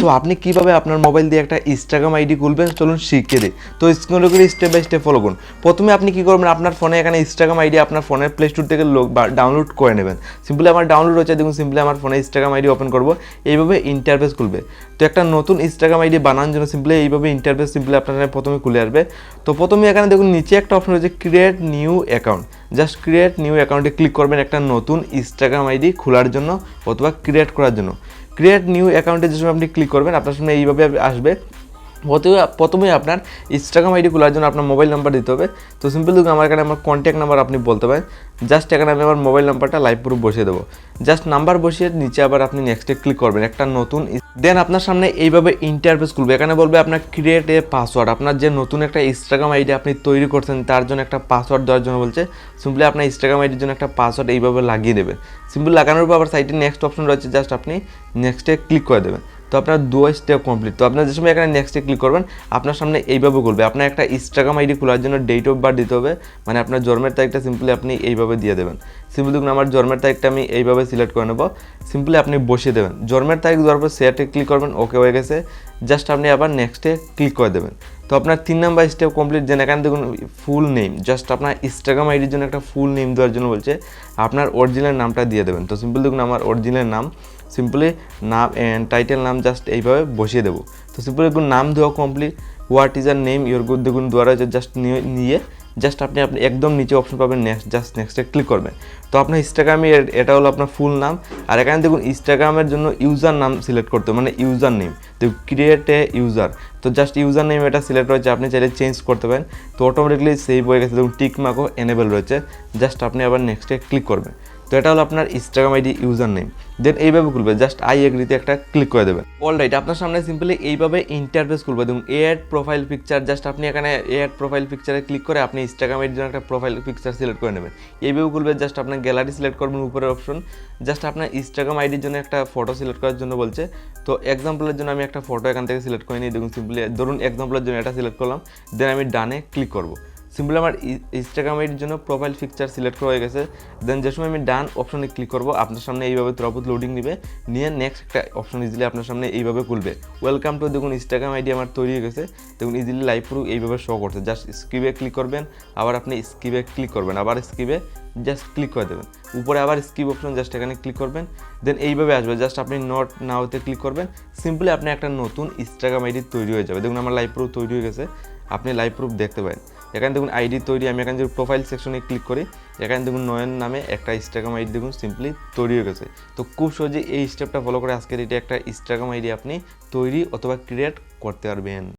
So আপনি কীভাবে আপনার মোবাইল দিয়ে একটা ইনস্টাগ্রাম আইডি খুলবেন? চলুন শিখে দিই। তো স্ক্রিনে করে স্টেপ বাই স্টেপ ফলো করুন। প্রথমে আপনি কি করবেন? আপনার ফোনে এখানে ইনস্টাগ্রাম আইডি আপনার ফোনের প্লে স্টোর থেকে লোক ডাউনলোড করে নেবেন। সিম্পলি আমার ডাউনলোড হচ্ছে দেখুন সিম্পলি আমার ফোনে ইনস্টাগ্রাম আইডি ওপেন করব। এইভাবে ইন্টারফেস খুলবে। তো একটা নতুন ইনস্টাগ্রাম আইডি বানানোর জন্য সিম্পলি এইভাবে ইন্টারফেস সিম্পলি আপনার প্রথমে খুলে আসবে। তো প্রথমে এখানে দেখুন, নিচে একটা অপশন রয়েছে create new account just create new অ্যাকাউন্টে ক্লিক করবেন একটা নতুন ইনস্টাগ্রাম আইডি খোলার জন্য অথবা ক্রিয়েট করার জন্য। ক্রিয়েট নিউ অ্যাকাউন্টে যে সময় আপনি ক্লিক করবেন আপনার সামনে এইভাবে আসবে। প্রথমে প্রথমে আপনার ইনস্টাগ্রাম আইডি খোলার জন্য আপনার মোবাইল নাম্বার দিতে হবে। তো সিম্পল দেখুন, আমার এখানে আমার কন্ট্যাক্ট নাম্বার আপনি বলতে পারেন। জাস্ট এখানে আমি আমার মোবাইল নাম্বারটা লাইভ প্রুফ বসিয়ে দেবো। জাস্ট নাম্বার বসিয়ে নিচে আবার আপনি নেক্সটে ক্লিক করবেন, একটা নতুন দেন আপনার সামনে এইভাবে ইন্টারফেস খুলবে। এখানে বলবে আপনার ক্রিয়েট এ পাসওয়ার্ড আপনার যে নতুন একটা ইনস্টাগ্রাম আইডি আপনি তৈরি করছেন, তার জন্য একটা পাসওয়ার্ড দেওয়ার জন্য বলছে। সিম্পলি আপনার ইনস্টাগ্রাম আইডির জন্য একটা পাসওয়ার্ড এইভাবে লাগিয়ে দেবেন। সিম্পল লাগানোর পর আবার সাইটে নেক্সট অপশন রয়েছে জাস্ট আপনি নেক্সটে ক্লিক করে দেবেন। তো আপনার দু স্টেপ কমপ্লিট তো আপনার যে সময় এখানে নেক্সটে ক্লিক করবেন, আপনার সামনে এইভাবে খুলবে আপনার একটা ইনস্টাগ্রাম আইডি খোলার জন্য ডেট অফ বার্থ দিতে হবে। মানে আপনার জন্মের তারিখটা সিম্পলি আপনি এইভাবে দিয়ে দেবেন। সিম্পলি দেখুন, আমার জন্মের তারিখটা আমি এইভাবে সিলেক্ট করে নেব। সিম্পলি আপনি বসিয়ে দেবেন। জন্মের তারিখ দেওয়ার পর সেটে ক্লিক করবেন ওকে হয়ে গেছে। জাস্ট আপনি আবার নেক্সটে ক্লিক করে দেবেন। তো আপনার তিন নাম্বার স্টেপ কমপ্লিট যেন এখানে দেখুন ফুল নেম জাস্ট আপনার ইনস্টাগ্রাম আইডির জন্য একটা ফুল নেম দেওয়ার জন্য বলছে। আপনার অরিজিনাল নামটা দিয়ে দেবেন। তো সিম্পল দেখুন, আমার অরিজিনাল নাম সিম্পলি নাম টাইটেল নাম জাস্ট এইভাবে বসিয়ে দেবো। তো সিম্পলি দেখুন নাম দেওয়া complete what is your name your good দেখুন দ্বারা জাস্ট নিয়ে জাস্ট আপনি আপনি একদম নিচে অপশন পাবেন নেক্সট জাস্ট নেক্সটে ক্লিক করবেন। তো আপনার ইনস্টাগ্রামে এটা হলো আপনার ফুল নাম। আর এখানে দেখুন ইনস্টাগ্রামের জন্য ইউজার নাম সিলেক্ট করতে মানে ইউজার নেম তো ক্রিয়েট এ ইউজার তো জাস্ট ইউজার নেম এটা সিলেক্ট হয়েছে আপনি চাইলে চেঞ্জ করতে পারেন। তো অটোমেটিকলি সেভ হয়ে গেছে। দেখুন টিক এনেবেল রয়েছে। জাস্ট আপনি আবার নেক্সটে ক্লিক করবেন। তো এটা হলো আপনার Instagram ID user name then এইভাবে খুলবে জাস্ট আই এগ্রিতে একটা ক্লিক করে দেবেন। অল রাইট আপনার সামনে সিম্পলি এইভাবে ইন্টারফেস খুলবে। দেখুন এ অ্যাড প্রোফাইল পিকচার জাস্ট আপনি এখানে এ অ্যাড প্রোফাইল পিকচারে ক্লিক করে আপনি ইনস্টাগ্রাম আইডির জন্য একটা প্রোফাইল পিকচার সিলেক্ট করে নেবেন। এইভাবে খুলবে জাস্ট আপনার গ্যালারি সিলেক্ট করবেন উপরের অপশন জাস্ট আপনার ইনস্টাগ্রাম আইডির জন্য একটা ফটো সিলেক্ট করার জন্য বলছে। তো এক্সাম্পলের জন্য আমি একটা ফটো এখান থেকে সিলেক্ট করে নিই। দেখুন সিম্পলি ধরুন এক্সাম্পলের জন্য এটা সিলেক্ট করলাম। দেন আমি ডানে ক্লিক করব। সিম্পলি আমার ইনস্টাগ্রাম আইডির জন্য প্রোফাইল পিকচার সিলেক্ট করা হয়ে গেছে। দেন যে সময় আমি ডান অপশনে ক্লিক করব, আপনার সামনে এইভাবে তুরাপুত লোডিং নিবে। নিয়ে নেক্সট একটা অপশন ইজিলি আপনার সামনে এইভাবে খুলবে। ওয়েলকাম টু দেখুন ইনস্টাগ্রাম আইডি আমার তৈরি হয়ে গেছে। দেখুন ইজিলি লাইভ প্রুফ এইভাবে শো করছে। জাস্ট স্কিপে ক্লিক করবেন, আবার আপনি স্কিপে ক্লিক করবেন। আবার স্কিপে জাস্ট ক্লিক করে দেবেন। উপরে আবার স্কিপ অপশন জাস্ট এখানে ক্লিক করবেন। দেন এইভাবে আসবে। জাস্ট আপনি নট নাওতে ক্লিক করবেন। সিম্পলি আপনি একটা নতুন ইনস্টাগ্রাম আইডি তৈরি হয়ে যাবে। দেখুন আমার লাইভ প্রুফ তৈরি হয়ে গেছে। আপনি লাইভ প্রুফ দেখতে পারেন। এখানে দেখুন আইডি তৈরি, আমি এখানে যদি প্রোফাইল সেকশনে ক্লিক করি, এখানে দেখুন নয়ন নামে একটা ইনস্টাগ্রাম আইডি দেখুন সিম্পলি তৈরি হয়ে গেছে। তো খুব সহজে এই স্টেপটা ফলো করে আজকের এটা একটা ইনস্টাগ্রাম আইডি আপনি তৈরি অথবা ক্রিয়েট করতে পারবেন।